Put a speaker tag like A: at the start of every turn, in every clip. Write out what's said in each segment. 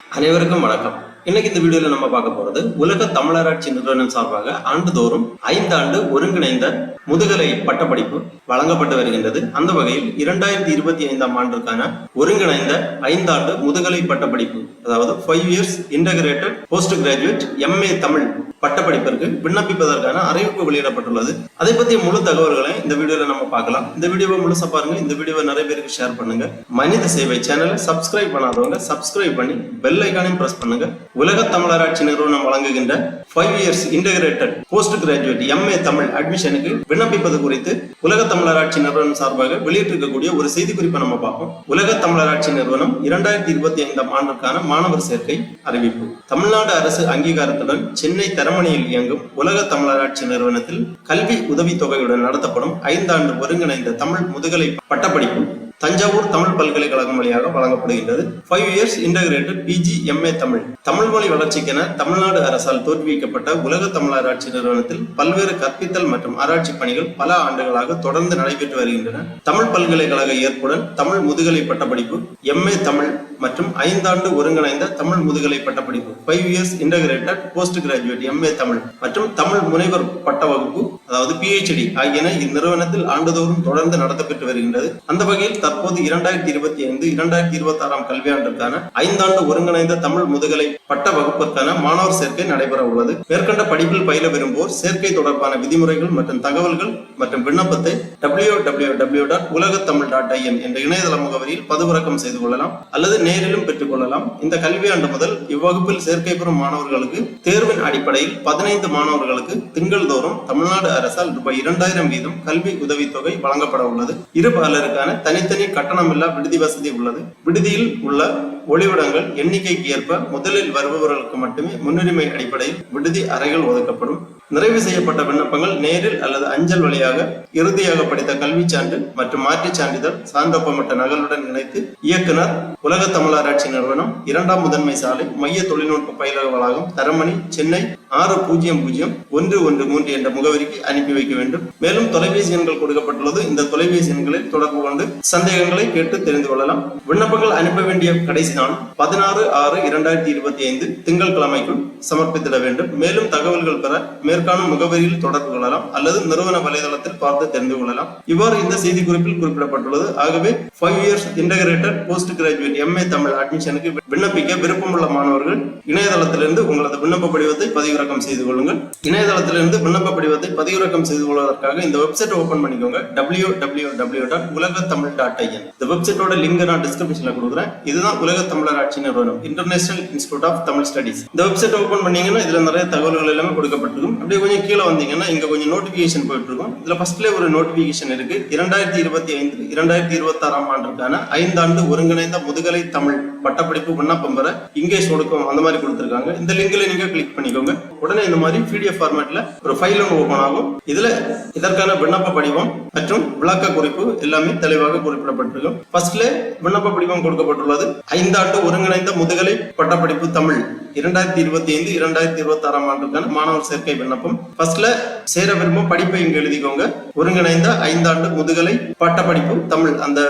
A: அனைவருக்கும் வணக்கம். இன்னைக்கு இந்த வீடியோல நம்ம பார்க்க போறது உலக தமிழராட்சி நிறுவனம் சார்பாக ஆண்டுதோறும் ஐந்தாண்டு ஒருங்கிணைந்த முதுகலை பட்டப்படிப்பு வழங்கப்பட்டு வருகின்றது. அந்த வகையில் இரண்டாயிரத்தி இருபத்தி ஐந்தாம் ஆண்டுக்கான ஒருங்கிணைந்த ஐந்தாண்டு முதுகலை பட்டப்படிப்பு அதாவது five years integrated postgraduate MA Tamil பட்டப்படிப்பிற்கு விண்ணப்பிப்பதற்கான அறிவிப்பு வெளியிடப்பட்டுள்ளது. அதை பற்றிய முழு தகவல்களை இந்த வீடியோல நம்ம பார்க்கலாம். இந்த வீடியோவை முழுசா பாருங்க. இந்த வீடியோவை நிறைய பேருக்கு ஷேர் பண்ணுங்க. மனித சேவை சேனலை சப்ஸ்கிரைப் பண்ணாதவங்க சப்ஸ்கிரைப் பண்ணி பெல் ஐக்கானையும் பிரஸ் பண்ணுங்க. உலக தமிழராட்சி நிறுவனம் வழங்குகின்ற five years integrated postgraduate MA Tamil அட்மிஷனுக்கு விண்ணப்பிப்பது குறித்து உலக தமிழராட்சி நிறுவனம் சார்பாக வெளியிட்டிருக்கக்கூடிய ஒரு செய்தி குறிப்பை நம்ம பார்ப்போம். உலக தமிழராட்சி நிறுவனம் இரண்டாயிரத்தி இருபத்தி ஐந்தாம் ஆண்டுக்கான மாணவர் சேர்க்கை அறிவிப்பு. தமிழ்நாடு அரசு அங்கீகாரத்துடன் சென்னை தரமணியில் இயங்கும் உலக தமிழராட்சி நிறுவனத்தில் கல்வி உதவித்தொகையுடன் நடத்தப்படும் ஐந்தாண்டு ஒருங்கிணைந்த தமிழ் முதுகலை பட்டப்படிப்பு தஞ்சாவூர் தமிழ் பல்கலைக்கழகம் வழியாக வழங்கப்படுகின்றது. Five years integrated PG MA Tamil. Tamil மொழி வளர்ச்சிக்கென தமிழ்நாடு அரசால் தோற்றுவிக்கப்பட்ட உலக தமிழராட்சி நிறுவனத்தில் பல்வேறு கற்பித்தல் மற்றும் ஆராய்ச்சி பணிகள் பல ஆண்டுகளாக தொடர்ந்து நடைபெற்று வருகின்றன. தமிழ் பல்கலைக்கழக ஏற்புடன் தமிழ் முதுகலை பட்டப்படிப்பு எம்ஏ தமிழ் மற்றும் ஐந்தாண்டு ஒருங்கிணைந்த தமிழ் முதுகலை பட்டப்படிப்பு. Five years integrated postgraduate MA Tamil மற்றும் தமிழ் முனைவர் பட்ட வகுப்பு அதாவது பிஹெச்டி ஆகியன இந்நிறுவனத்தில் ஆண்டுதோறும் தொடர்ந்து நடத்தப்பட்டு வருகின்றது. அந்த வகையில் தற்போது இரண்டாயிரத்தி இருபத்தி ஐந்து இரண்டாயிரத்தி இருபத்தி ஆறாம் கல்வியாண்டிற்கான ஐந்தாண்டு ஒருங்கிணைந்த தமிழ் முதுகலை பட்ட வகுப்பிற்கான மாணவர் சேர்க்கை நடைபெற உள்ளது மேற்கண்ட படிப்பில் பயில விரும்புவோர் சேர்க்கை தொடர்பான விதிமுறைகள் மற்றும் தகவல்கள் மற்றும் விண்ணப்பத்தை W W W dot Ulagathamizh dot in என்ற இணையதள முகவரியில் பதிவிறக்கம் செய்து கொள்ளலாம் அல்லது நேரிலும் பெற்றுக் கொள்ளலாம் இந்த கல்வியாண்டு முதல் இவ்வகுப்பில் சேர்க்கை பெறும் மாணவர்களுக்கு தேர்வின் அடிப்படையில் பதினைந்து மாணவர்களுக்கு திங்கள் தோறும் தமிழ்நாடு அரசால் ரூபாய் இரண்டாயிரம் வீதம் கல்வி உதவித்தொகை வழங்கப்பட உள்ளது இரு பாலருக்கான தனித்தனி கட்டணமில்லா விடுதி வசதி உள்ளது. விடுதியில் உள்ள ஒளிவிடங்கள் எண்ணிக்கைக்கு ஏற்ப முதலில் வருபவர்களுக்கு மட்டுமே முன்னுரிமை அடிப்படையில் விடுதி அறைகள் ஒதுக்கப்படும். நிறைவு செய்யப்பட்ட விண்ணப்பங்கள் நேரில் அல்லது அஞ்சல் வழியாக இறுதியாக படித்த கல்விச் சான்று மற்றும் மாற்றுச் சான்றிதழ் சான்றொப்பமிட்ட நகலுடன் இணைத்து இயக்குனர் உலக தமிழராட்சி நிறுவனம் இரண்டாம் முதன்மை சாலை மைய தொழில்நுட்ப பயிலக வளாகம் தரமணி சென்னை ஆறு பூஜ்ஜியம் பூஜ்ஜியம் ஒன்று ஒன்று மூன்று என்ற முகவரிக்கு அனுப்பி வைக்க வேண்டும். மேலும் தொலைபேசி எண்கள் கொடுக்கப்பட்டுள்ளது. இந்த தொலைபேசி எண்களில் தொடர்பு கொண்டு சந்தேகங்களை கேட்டு தெரிந்து கொள்ளலாம். விண்ணப்பங்கள் அனுப்ப வேண்டிய கடைசி நாள் பதினாறு ஆறு இரண்டாயிரத்தி இருபத்தி ஐந்து திங்கட்கிழமைக்குள் சமர்ப்பித்திட வேண்டும். மேலும் தகவல்கள் பெற இதற்கான முகவரியில் தொடர்பு கொள்ளலாம் அல்லது நிறுவன வலைதளத்தில் பார்த்து தெரிந்து கொள்ளலாம். இவ்வாறு இந்த செய்தி குறிப்பில் குறிப்பிடப்பட்டுள்ளது. ஆகவே five years integrated postgraduate MA Tamil அட்மிஷனுக்கு விண்ணப்பிக்க விருப்பமுள்ள மாணவர்கள் இணையதளத்திலிருந்து உங்களது விண்ணப்ப படிவத்தை பதிவிறக்கம் செய்து கொள்ளுங்கள். இணையதளத்திலிருந்து விண்ணப்ப படிவத்தை பதிவிறக்கம் செய்து கொள்வதற்காக இந்த வெப்சைட் ஓபன் பண்ணிக்கோங்க. டபிள்யூ டபிள்யூ டபிள்யூ டாட் உலக தமிழ் டாட் ஐஎன் இந்த வெப்சைட்டோட லிங்க் நான் டிஸ்கிரிப்ஷன்ல கொடுக்குறேன். இதுதான் உலக தமிழர் ஆட்சி நிறுவனம் international institute of Tamil studies இந்த வெப்சைட் ஓபன் பண்ணீங்கன்னா இதுல நிறைய தகவல்கள் எல்லாமே கொடுக்கப்பட்டிருக்கும். அப்படியே கொஞ்சம் கீழே வந்தீங்கன்னா இங்கே கொஞ்சம் நோட்டிஃபிகேஷன் போயிட்டு இருக்கும் இதுல ஃபர்ஸ்ட்லேயே ஒரு நோட்டிஃபிகேஷன் இருக்கு. இரண்டாயிரத்தி இருபத்தி ஐந்து இரண்டாயிரத்தி இருபத்தாறாம் ஆண்டுக்கான ஐந்தாண்டு ஒருங்கிணைந்த முதுகலை தமிழ் பட்டப்படிப்பு விண்ணப்பம் பெற இங்கே சொடுக்கும் அந்த மாதிரி கொடுத்துருக்காங்க. இந்த லிங்க்ல நீங்க கிளிக் பண்ணிக்கோங்க. உடனே இந்த மாதிரி பிடிஎஃப் ஃபார்மேட்ல ஒரு ஃபைல் ஒன்று ஓபன் ஆகும். இதுல இதற்கான விண்ணப்ப படிவம் மற்றும் விளக்க குறிப்பு எல்லாமே தெளிவாக குறிப்பிடப்பட்டிருக்கும். ஃபர்ஸ்ட்ல விண்ணப்ப படிவம் கொடுக்கப்பட்டுள்ளது. ஐந்தாண்டு ஒருங்கிணைந்த முதுகலை பட்டப்படிப்பு தமிழ் இரண்டாயிரத்தி இருபத்தி ஐந்து இரண்டாயிரத்தி இருபத்தி ஆறாம் ஆண்டுக்கான மாணவர் சேர்க்கை விண்ணப்பம். ஃபர்ஸ்ட்ல சேர விரும்பும் படிப்பை இங்கு எழுதிக்கோங்க. ஒருங்கிணைந்த ஐந்தாண்டு முதுகலை பட்டப்படிப்பு தமிழ். அந்த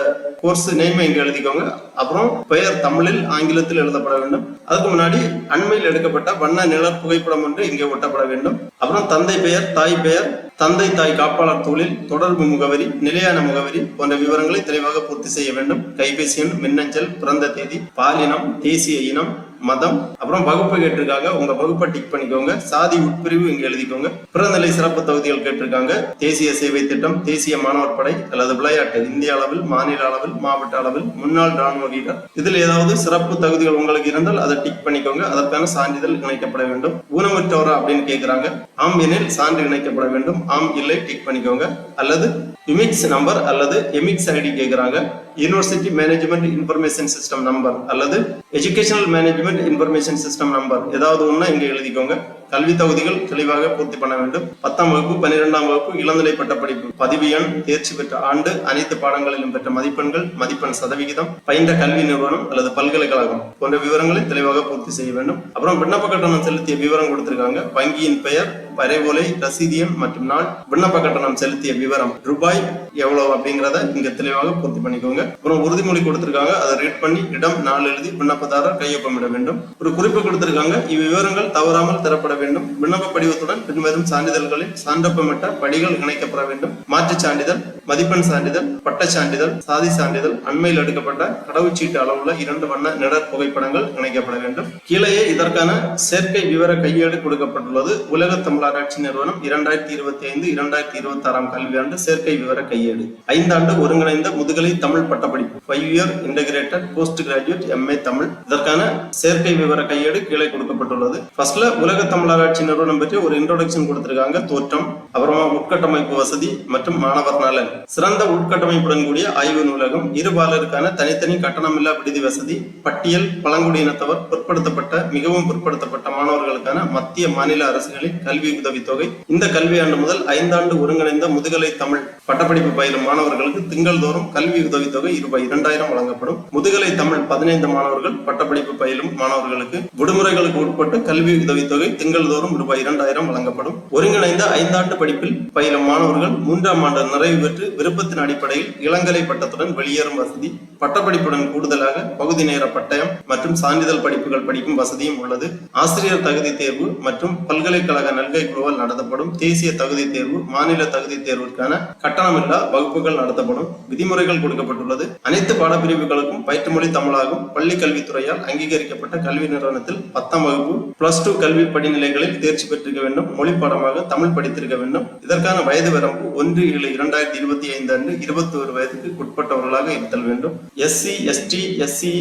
A: கோர்ஸ் நேம் இங்க எழுதிக்கோங்க. அப்புறம் பெயர் தமிழில் ஆங்கிலத்தில் எழுதப்பட வேண்டும். அதுக்கு முன்னாடி அண்மையில் எடுக்கப்பட்ட வண்ண நிழற் புகைப்படம் ஒன்று இங்கே ஒட்டப்பட வேண்டும். அப்புறம் தந்தை பெயர் தாய் பெயர் தந்தை தாய் காப்பாளர் தொழில் தொடர்பு முகவரி நிலையான முகவரி போன்ற விவரங்களை தெளிவாக பூர்த்தி செய்ய வேண்டும். கைபேசி எண் மின்னஞ்சல் பிறந்த தேதி பாலினம் தேசிய இனம் மதம் அப்புறம் வகுப்பு கேட்டிருக்காங்க. உங்க வகுப்பை டிக் பண்ணிக்கோங்க. சாதி உட்பிரிவு இங்க எழுதிக்கோங்க. பிறநிலை சிறப்பு தகுதிகள் கேட்டிருக்காங்க. தேசிய சேவை திட்டம் தேசிய மாணவர் படை அல்லது விளையாட்டு இந்திய அளவில் மாநில அளவில் மாவட்ட அளவில் முன்னாள் ராணுவ வீரர். இதில் ஏதாவது சிறப்பு தகுதிகள் உங்களுக்கு இருந்தால் அதை டிக் பண்ணிக்கோங்க. அதற்கான சான்றிதழ் இணைக்கப்பட வேண்டும். ஊனமுற்றவரா அப்படின்னு கேட்கிறாங்க ஆம் எனில் சான்று இணைக்கப்பட வேண்டும். ஆம் இல்லை டிக் பண்ணிக்கோங்க. அல்லது யுமிக்ஸ் நம்பர் அல்லது எமிக்ஸ் ஐடி கேட்குறாங்க university management information system number அல்லது educational management information system number ஏதாவது ஒன்று இங்கே எழுதிக்கோங்க. கல்வி தகுதிகள் தெளிவாக பூர்த்தி பண்ண வேண்டும். பத்தாம் வகுப்பு பன்னிரெண்டாம் வகுப்பு இளநிலை பட்ட படிப்பு. பதிவு எண் தேர்ச்சி பெற்ற ஆண்டு அனைத்து பாடங்களிலும் பெற்ற மதிப்பெண்கள் மதிப்பெண் சதவிகிதம் பயின்ற கல்வி நிறுவனம் அல்லது பல்கலைக்கழகம் போன்ற விவரங்களை தெளிவாக பூர்த்தி செய்ய வேண்டும். அப்புறம் விண்ணப்ப கட்டணம் செலுத்திய விவரம் கொடுத்திருக்காங்க. வங்கியின் பெயர் வரைவோலை ரசீது எண் மற்றும் நாள் விண்ணப்ப கட்டணம் செலுத்திய விவரம் ரூபாய் எவ்வளவு அப்படிங்கறத இங்க தெளிவாக பூர்த்தி பண்ணிக்கோங்க. அப்புறம் உறுதிமொழி கொடுத்திருக்காங்க. அதை ரீட் பண்ணி இடம் நாள் எழுதி விண்ணப்பதாரர் கையொப்பமிட வேண்டும். ஒரு குறிப்பு கொடுத்திருக்காங்க. இவ்விவரங்கள் தவறாமல் தரப்பட வேண்டும். விண்ணப்ப படிவத்துடன் பின்வரும் சான்றிதழ்களில் சான்றப்பமிட்ட படிகள் இணைக்கப்பட வேண்டும். மாற்றுச் சான்றிதழ் மதிப்பெண் சான்றிதழ் பட்ட சான்றிதழ் சாதி சான்றிதழ் அண்மையில் எடுக்கப்பட்ட கடவுச்சீட்டு அளவுள்ள இரண்டு வண்ண நிழற் புகைப்படங்கள் இணைக்கப்பட வேண்டும். கீழேயே இதற்கான சேர்க்கை விவர கையேடு கொடுக்கப்பட்டுள்ளது. உலக தமிழராட்சி நிறுவனம் இரண்டாயிரத்தி இருபத்தி ஐந்து இரண்டாயிரத்தி இருபத்தி ஆறாம் கல்வியாண்டு சேர்க்கை விவர கையேடு. ஐந்தாண்டு ஒருங்கிணைந்த முதுகலை தமிழ் பட்டப்படிப்பு. Five year integrated postgraduate MA Tamil. இதற்கான சேர்க்கை விவர கையேடு கீழே கொடுக்கப்பட்டுள்ளது. ஃபர்ஸ்ட்ல உலக தமிழராட்சி நிறுவனம் பற்றி ஒரு இன்ட்ரோடக்ஷன் கொடுத்திருக்காங்க. தோற்றம் அப்புறமா உட்கட்டமைப்பு வசதி மற்றும் மாணவர் நலன். சிறந்த உட்கட்டமைப்புடன் கூடிய ஆய்வு நூலகம் இருபாலருக்கான தனித்தனி கட்டணமில்லா விடுதி வசதி பட்டியல் பழங்குடியினத்தவர் பிற்படுத்தப்பட்ட மிகவும் பிற்படுத்தப்பட்ட மாணவர்களுக்கான மத்திய மாநில அரசுகளின் கல்வி உதவித்தொகை. இந்த கல்வியாண்டு முதல் ஐந்தாண்டு ஒருங்கிணைந்த முதுகலை தமிழ் பட்டப்படிப்பு பயிலும் மாணவர்களுக்கு திங்கள்தோறும் கல்வி உதவித்தொகை ரூபாய் இரண்டாயிரம் வழங்கப்படும். முதுகலை தமிழ் பதினைந்து மாணவர்கள் பட்டப்படிப்பு பயிலும் மாணவர்களுக்கு விடுமுறைகளுக்கு உட்பட்டு கல்வி உதவித்தொகை திங்கள்தோறும் ரூபாய் இரண்டாயிரம் வழங்கப்படும். ஒருங்கிணைந்த ஐந்தாண்டு படிப்பில் பயிலும் மாணவர்கள் மூன்றாம் ஆண்டு நிறைவு பெற்று விருப்பத்தின் அடிப்படையில் இளங்கலை பட்டத்துடன் வெளியேறும் வசதி பட்டப்படிப்புடன் கூடுதலாக பகுதி நேர பட்டயம் மற்றும் சான்றிதழ் படிப்புகள் படிக்கும் வசதியும் உள்ளது. ஆசிரியர் தகுதி தேர்வு மற்றும் பல்கலைக்கழக நல்கை குழுவால் நடத்தப்படும் தேசிய தகுதி தேர்வு மாநில தகுதி தேர்விற்கான கட்டணமில்லா வகுப்புகள் நடத்தப்படும் விதிமுறைகள் கொடுக்கப்பட்டுள்ளது. அனைத்து பாடப்பிரிவுகளுக்கும் பயிற்றுமொழி தமிழாகும். பள்ளி கல்வித்துறையால் அங்கீகரிக்கப்பட்ட கல்வி நிறுவனத்தில் பத்தாம் வகுப்பு பிளஸ் டூ கல்வி படிநிலைகளில் தேர்ச்சி பெற்றிருக்க வேண்டும். மொழி பாடமாக தமிழ் படித்திருக்க வேண்டும். இதற்கான வயது வரம்பு ஒன்று ஏழு இரண்டாயிரத்தி இருபது இருபத்தி ஐந்து அன்று இருபத்தி ஒரு வயதுக்கு உட்பட்டவர்களாக இருத்தல் வேண்டும். எஸ்சி எஸ்டி எஸ்சி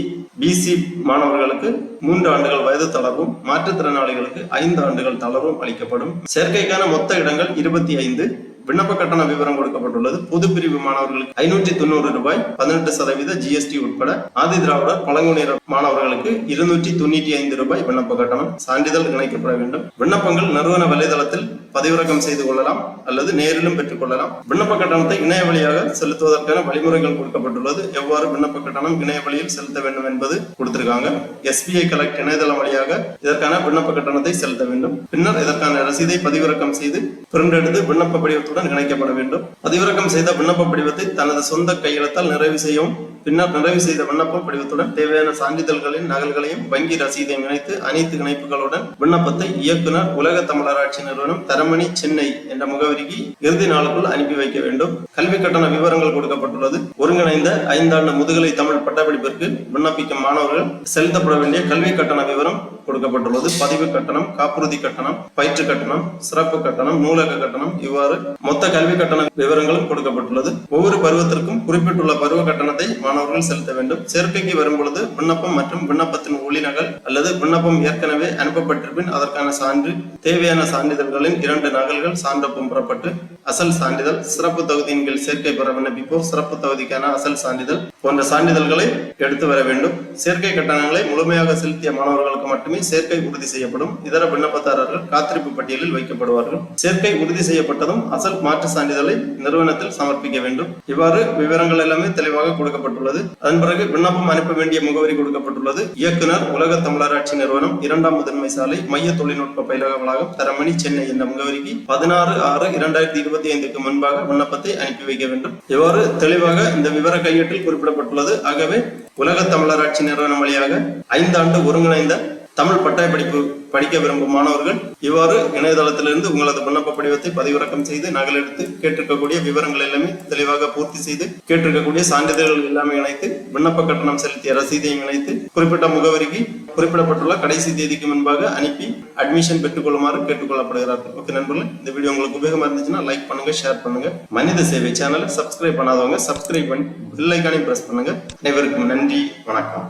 A: பிசி மாணவர்களுக்கு மூன்று ஆண்டுகள் வயது தளர்வும் மாற்றுத்திறனாளிகளுக்கு ஐந்து ஆண்டுகள் தளர்வும் அளிக்கப்படும். சேர்க்கைக்கான மொத்த இடங்கள் இருபத்தி ஐந்து. விண்ணப்ப கட்டண விவரம் கொடுக்கப்பட்டுள்ளது. பொது பிரிவு மாணவர்களுக்கு ஐநூற்றி தொண்ணூறு ரூபாய் பதினெட்டு சதவீத ஜிஎஸ்டி உட்பட ஆதி திராவிடர் பழங்குடியினர் மாணவர்களுக்கு இருநூற்றி தொண்ணூற்றி ஐந்து ரூபாய் விண்ணப்ப கட்டணம் சான்றிதழ் இணைக்கப்பட வேண்டும். விண்ணப்பங்கள் நிறுவன வலைதளத்தில் பதிவிறக்கம் செய்து கொள்ளலாம் அல்லது நேரிலும் பெற்றுக் கொள்ளலாம் விண்ணப்ப கட்டணத்தை இணைய வழியாக செலுத்துவதற்கான வழிமுறைகள் கொடுக்கப்பட்டுள்ளது. எவ்வாறு விண்ணப்ப கட்டணம் இணைய வழியில் செலுத்த வேண்டும் என்பது கொடுத்திருக்காங்க. எஸ்பிஐ கலெக்ட் இணையதளம் வழியாக இதற்கான விண்ணப்ப கட்டணத்தை செலுத்த வேண்டும். பின்னர் இதற்கான ரசீதை பதிவிறக்கம் செய்து பிரிண்ட் எடுத்து விண்ணப்ப படிவத்துடன் இணைக்கப்பட வேண்டும். பதிவிறக்கம் செய்த விண்ணப்ப படிவத்தை தனது சொந்த கையெழுத்தால் நிறைவு செய்யவும் பின்னர் நிறைவு செய்த விண்ணப்ப படிவத்துடன் தேவையான சான்றிதழ்களின் நகல்களையும் வங்கி ரசீதையும் இணைத்து அனைத்து இணைப்புகளுடன் விண்ணப்பத்தை இயக்குனர் உலக தமிழராட்சி நிறுவனம் தரமணி சென்னை என்ற முகவரிக்கு இறுதி நாளுக்குள் அனுப்பி வைக்க வேண்டும். கல்வி கட்டண விவரங்கள் கொடுக்கப்பட்டுள்ளது. ஒருங்கிணைந்த ஐந்தாண்டு முதுகலை தமிழ் பட்டப்படிப்பிற்கு விண்ணப்பிக்கும் மாணவர்கள் செலுத்தப்பட வேண்டிய கல்வி கட்டண விவரம் கொடுக்கப்பட்டுள்ளது. பதிவு கட்டணம் காப்புறுதி கட்டணம் பயிற்று கட்டணம் சிறப்பு கட்டணம் நூலக கட்டணம் இவ்வாறு மொத்த கல்வி கட்டண விவரங்களும் கொடுக்கப்பட்டுள்ளது. ஒவ்வொரு பருவத்திற்கும் குறிப்பிட்டுள்ள பருவ கட்டணத்தை மாணவர்கள் செலுத்த வேண்டும். சேர்க்கைக்கு வரும் பொழுது விண்ணப்பம் மற்றும் விண்ணப்பத்தின் ஒளிநகல் அல்லது விண்ணப்பம் ஏற்கனவே அனுப்பப்பட்டிருப்பின் அதற்கான சான்று தேவையான சான்றிதழ்களின் இரண்டு நகல்கள் சான்றொப்பம் புறப்பட்டு அசல் சான்றிதழ் சிறப்பு தகுதியின் கீழ் சேர்க்கை பெற விண்ணப்பிப்போர் சிறப்பு தகுதிக்கான அசல் சான்றிதழ் போன்ற சான்றிதழ்களை எடுத்து வர வேண்டும். சேர்க்கை கட்டணங்களை முழுமையாக செலுத்திய மாணவர்களுக்கு மட்டுமே சேர்க்கை உறுதி செய்யப்படும். இதர விண்ணப்பதாரர்கள் காத்திருப்பு பட்டியலில் வைக்கப்படுவார்கள். சேர்க்கை உறுதி செய்யப்பட்டதும் அசல் மாற்று சான்றிதழை நிறுவனத்தில் சமர்ப்பிக்க வேண்டும். இவ்வாறு விவரங்கள் எல்லாமே தெளிவாக கொடுக்கப்பட்டுள்ளது. அதன் பிறகு விண்ணப்பம் அனுப்ப வேண்டிய முகவரி கொடுக்கப்பட்டுள்ளது. இயக்குனர் உலக தமிழராட்சி நிறுவனம் இரண்டாம் முதன்மை சாலை மைய தொழில்நுட்ப பயிலக வளாகம் தரமணி சென்னை. என்ற முகவரிக்கு பதினாறு ஆறு இரண்டாயிரத்தி இருபத்தி ஐந்துக்கு முன்பாக விண்ணப்பத்தை அனுப்பி வைக்க வேண்டும். இவ்வாறு தெளிவாக இந்த விவர கையேட்டில் குறிப்பிடப்பட்டுள்ளது. ஆகவே உலக தமிழராட்சி நிறுவனம் வழியாக ஐந்தாண்டு ஒருங்கிணைந்த தமிழ் பட்டய படிப்பு படிக்க விரும்பும் மாணவர்கள் இவ்வாறு இணையதளத்திலிருந்து உங்களது விண்ணப்ப படிவத்தை பதிவிறக்கம் செய்து நகலெடுத்து கேட்டிருக்கக்கூடிய விவரங்கள் எல்லாமே தெளிவாக பூர்த்தி செய்து கேட்டிருக்கக்கூடிய சான்றிதழ்கள் எல்லாமே இணைத்து விண்ணப்ப கட்டணம் செலுத்திய ரசீதையும் இணைத்து குறிப்பிட்ட முகவரிக்கு குறிப்பிடப்பட்டுள்ள கடைசி தேதிக்கு முன்பாக அனுப்பி அட்மிஷன் பெற்றுக்கொள்ளுமாறு கேட்டுக்கொள்ளப்படுகிறார்கள். ஓகே நண்பர்களே இந்த வீடியோ உங்களுக்கு உபயோகமா இருந்துச்சுன்னா லைக் பண்ணுங்க ஷேர் பண்ணுங்க. மனித சேவை சேனலை சப்ஸ்கிரைப் பண்ணாதவங்க சப்ஸ்கிரைப் பண்ணி பெல் ஐக்கானையும் பிரஸ் பண்ணுங்க. அனைவருக்கும் நன்றி வணக்கம்.